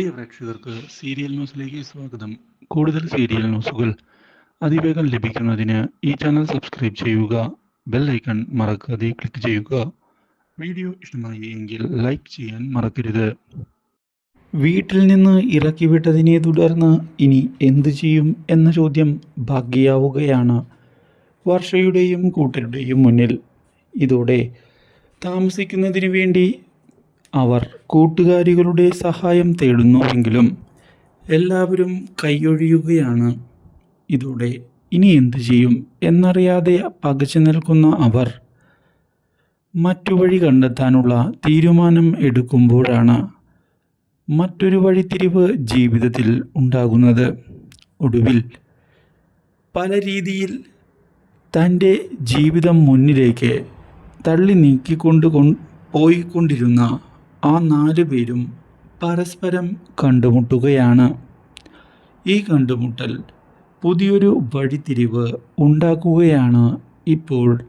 പ്രിയ പ്രേക്ഷകർക്ക് സീരിയൽ ന്യൂസിലേക്ക് സ്വാഗതം. കൂടുതൽ സീരിയൽ ന്യൂസുകൾ അതിവേഗം ലഭിക്കുന്നതിന് ഈ ചാനൽ സബ്സ്ക്രൈബ് ചെയ്യുക ബെൽ ഐക്കൺ മറക്കാതെ ക്ലിക്ക് ചെയ്യുക. വീഡിയോ ഇഷ്ടമായി എങ്കിൽ ലൈക്ക് ചെയ്യാൻ മറക്കരുത്. വീട്ടിൽ നിന്ന് ഇറക്കിവിട്ടതിനെ തുടർന്ന് ഇനി എന്തു ചെയ്യും എന്ന ചോദ്യം ഭാഗ്യയാവുകയാണ് വർഷയുടെയും കൂട്ടരുടെയും മുന്നിൽ. ഇതോടെ താമസിക്കുന്നതിന് വേണ്ടി അവർ കൂട്ടുകാരികളുടെ സഹായം തേടുന്നുവെങ്കിലും എല്ലാവരും കൈയൊഴിയുകയാണ്. ഇതോടെ ഇനി എന്തു ചെയ്യും എന്നറിയാതെ പകച്ചു നിൽക്കുന്ന അവർ മറ്റു വഴി കണ്ടെത്താനുള്ള തീരുമാനം എടുക്കുമ്പോഴാണ് മറ്റൊരു വഴിത്തിരിവ് ജീവിതത്തിൽ ഉണ്ടാകുന്നത്. ഒടുവിൽ പല രീതിയിൽ തന്റെ ജീവിതം മുന്നിലേക്ക് തള്ളി നീക്കിക്കൊണ്ട് പോയിക്കൊണ്ടിരുന്ന ആ നാല് പേരും പരസ്പരം കണ്ടുമുട്ടുകയാണ്. ഈ കണ്ടുമുട്ടൽ പുതിയൊരു വഴിത്തിരിവ് ഉണ്ടാക്കുകയാണ് ഇപ്പോൾ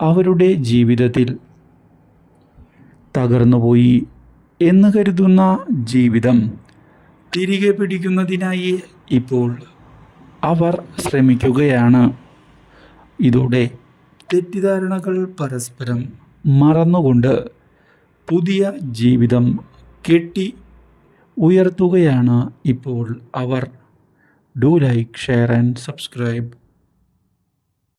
അവരുടെ ജീവിതത്തിൽ. തകർന്നുപോയി എന്ന് കരുതുന്ന ജീവിതം തിരികെ പിടിക്കുന്നതിനായി ഇപ്പോൾ അവർ ശ്രമിക്കുകയാണ്. ഇതോടെ തെറ്റിദ്ധാരണകൾ പരസ്പരം മറന്നുകൊണ്ട് പുതിയ ജീവിതം കെട്ടി ഉയർത്തുകയാണ് ഇപ്പോൾ അവർ. Do like share and subscribe.